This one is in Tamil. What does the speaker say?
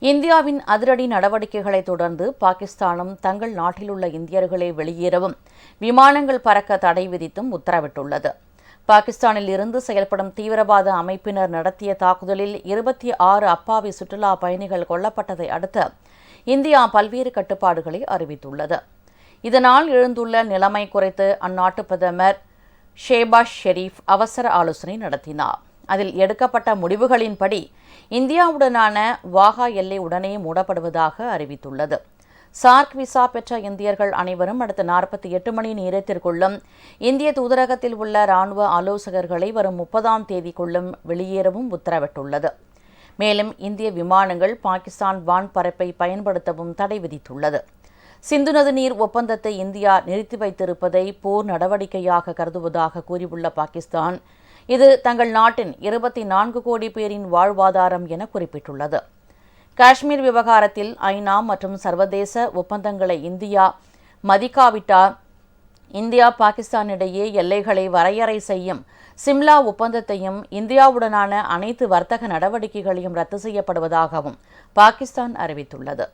இந்தியாவின் அதிரடி நடவடிக்கைகளை தொடர்ந்து பாகிஸ்தானும் தங்கள் நாட்டிலுள்ள இந்தியர்களை வெளியேறவும் விமானங்கள் பறக்க தடை விதித்தும் உத்தரவிட்டுள்ளது. பாகிஸ்தானில் இருந்து செயல்படும் தீவிரவாத அமைப்பினர் நடத்திய தாக்குதலில் இருபத்தி ஆறு அப்பாவி சுற்றுலா பயணிகள் கொல்லப்பட்டதை அடுத்து இந்தியா பல்வேறு கட்டுப்பாடுகளை அறிவித்துள்ளது. இதனால் எழுந்துள்ள நிலைமை குறித்து அந்நாட்டு பிரதமர் ஷேபாஷ் ஷெரீப் அவசர ஆலோசனை நடத்தினார். அதில் எடுக்கப்பட்ட முடிவுகளின்படி இந்தியாவுடனான வாகா எல்லை உடனே மூடப்படுவதாக அறிவித்துள்ளது. சார்க் விசா பெற்ற இந்தியர்கள் அனைவரும் அடுத்த நாற்பத்தி எட்டு மணி நேரத்திற்குள்ளும் இந்திய தூதரகத்தில் உள்ள ராணுவ ஆலோசகர்களை வரும் முப்பதாம் தேதிக்குள்ளும் வெளியேறவும் உத்தரவிட்டுள்ளது. மேலும் இந்திய விமானங்கள் பாகிஸ்தான் வான் பரப்பை பயன்படுத்தவும் தடை விதித்துள்ளது. சிந்து நதி நீர் ஒப்பந்தத்தை இந்தியா நிறுத்தி வைத்திருப்பதை போர் நடவடிக்கையாக கருதுவதாக கூறியுள்ள பாகிஸ்தான் இது தங்கள் நாட்டின் இருபத்தி நான்கு கோடி பேரின் வாழ்வாதாரம் என குறிப்பிட்டுள்ளது. காஷ்மீர் விவகாரத்தில் ஐநா மற்றும் சர்வதேச ஒப்பந்தங்களை இந்தியா மதிக்காவிட்டால் இந்தியா பாகிஸ்தான் இடையே எல்லைகளை வரையறை செய்யும் சிம்லா ஒப்பந்தத்தையும் இந்தியாவுடனான அனைத்து வர்த்தக நடவடிக்கைகளையும் ரத்து செய்யப்படுவதாகவும் பாகிஸ்தான் அறிவித்துள்ளது.